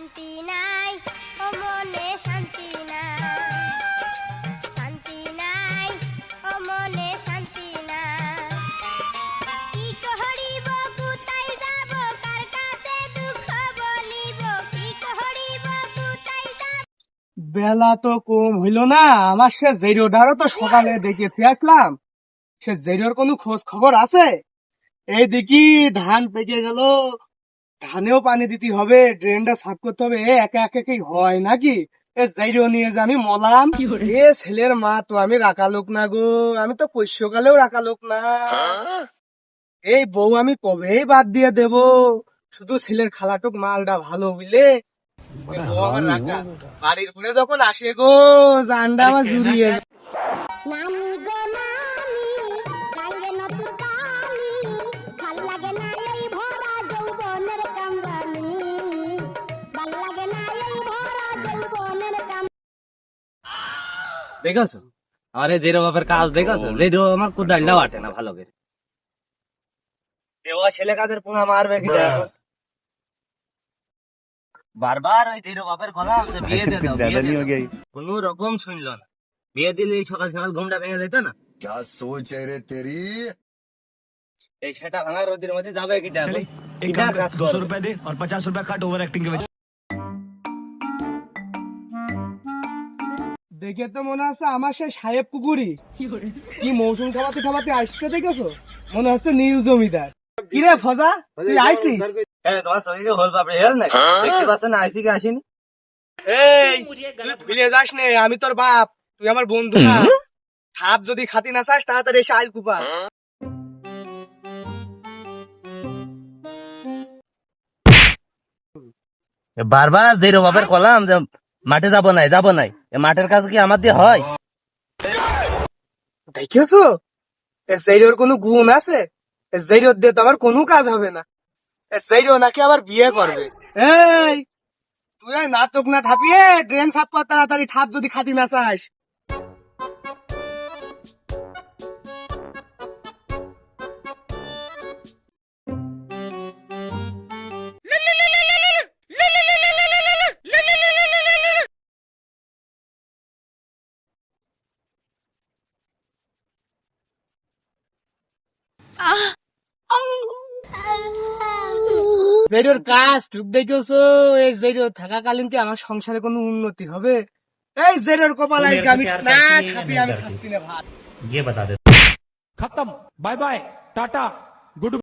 শান্তি নাই, ও মনে শান্তি শান্তি নাই, ও মনে শান্তি কি যাব, কার কাছে দুঃখ বলিব? কি যাব? বেলা তো কম হইল না, আমার সে জেরিওটারও তো সকালে দেখে আসলাম। সে জেরিওর কোনো খোঁজ খবর আছে? এই দেখি ধান পেকে গেল ধানেও পানি দিতে হবে ড্রেনটা সাফ করতে হবে। এ একা একা কি হয় নাকি? এ জেরিও নিয়ে যে আমি মলাম। এ ছেলের মা তো আমি রাখা লোক না গো আমি তো পৈশ্যকালেও রাখা লোক না। এই বউ আমি কবেই বাদ দিয়ে দেব? শুধু ছেলের খালাটুক মালটা ভালো বুঝলে? রাখা। বাড়ির ঘুরে যখন আসে গো জানটা আমার জুড়িয়ে দেখেছো আরে জেরো বাপের কাজ দেখেছো জেরো আমার কোদালটাও আটে না ভালো করে দেওয়া ছেলে কাদের পোঙা মারবে কি দেখো। বারবার ওই জেরো বাপের গলাম যে বিয়ে দিয়ে দাও বিয়ে দিয়ে দাও। কোনো রকম শুনলো না বিয়ে দিলে এই সকাল সকাল ঘুমটা ভেঙে যেত না क्या सोच है रे तेरी এই সেটা ভাঙা রোদের মধ্যে যাবে কি দেখো चले एक কিটা काम কাজ कर दो सौ করবে? रुपए दे और पचास रुपए काट ओवर एक्टिंग के वजह দেখে তো মনে হচ্ছে আমার সেই সাহেব পুকুরি কি মৌসুম খাবাতে খাবাতে আসছে দেখেছ? মনে হচ্ছে নীল জমিদার। কিরে ফজা তুই আইসি হ্যাঁ তোমার শরীরে হোল পাপড়ে হেল না দেখতে পাচ্ছ না আইসি কি আসেনি? এই তুই ভুলে যাস নে আমি তোর বাপ তুই আমার বন্ধু না। থাপ যদি খাতি না চাস তাড়াতাড়ি এসে আইল কুপা। বারবার জেরো বাপের কলাম যে মাঠে যাব নাই যাব নাই। মাঠের কাজ কি আমার দিয়ে হয়? দেখেছ জেরিওর কোনো গুণ আছে? জেরিওর দিয়ে তোমার কোনো কাজ হবে না। জেরিও নাকি আবার বিয়ে করবে? এই, তুই নাটক না থাপিয়ে ড্রেন সাফ কর তাড়াতাড়ি থাপ যদি খাতি না চাস। জেরিওর কাজ টুক দেখেছো এই জেরিও থাকাকালীন কি আমার সংসারে কোনো উন্নতি হবে এই জেরিওর কপাল আজকে আমি না খাবি আমি খাচ্ছি না ভাত खत्म बाय बाय टाटा गुड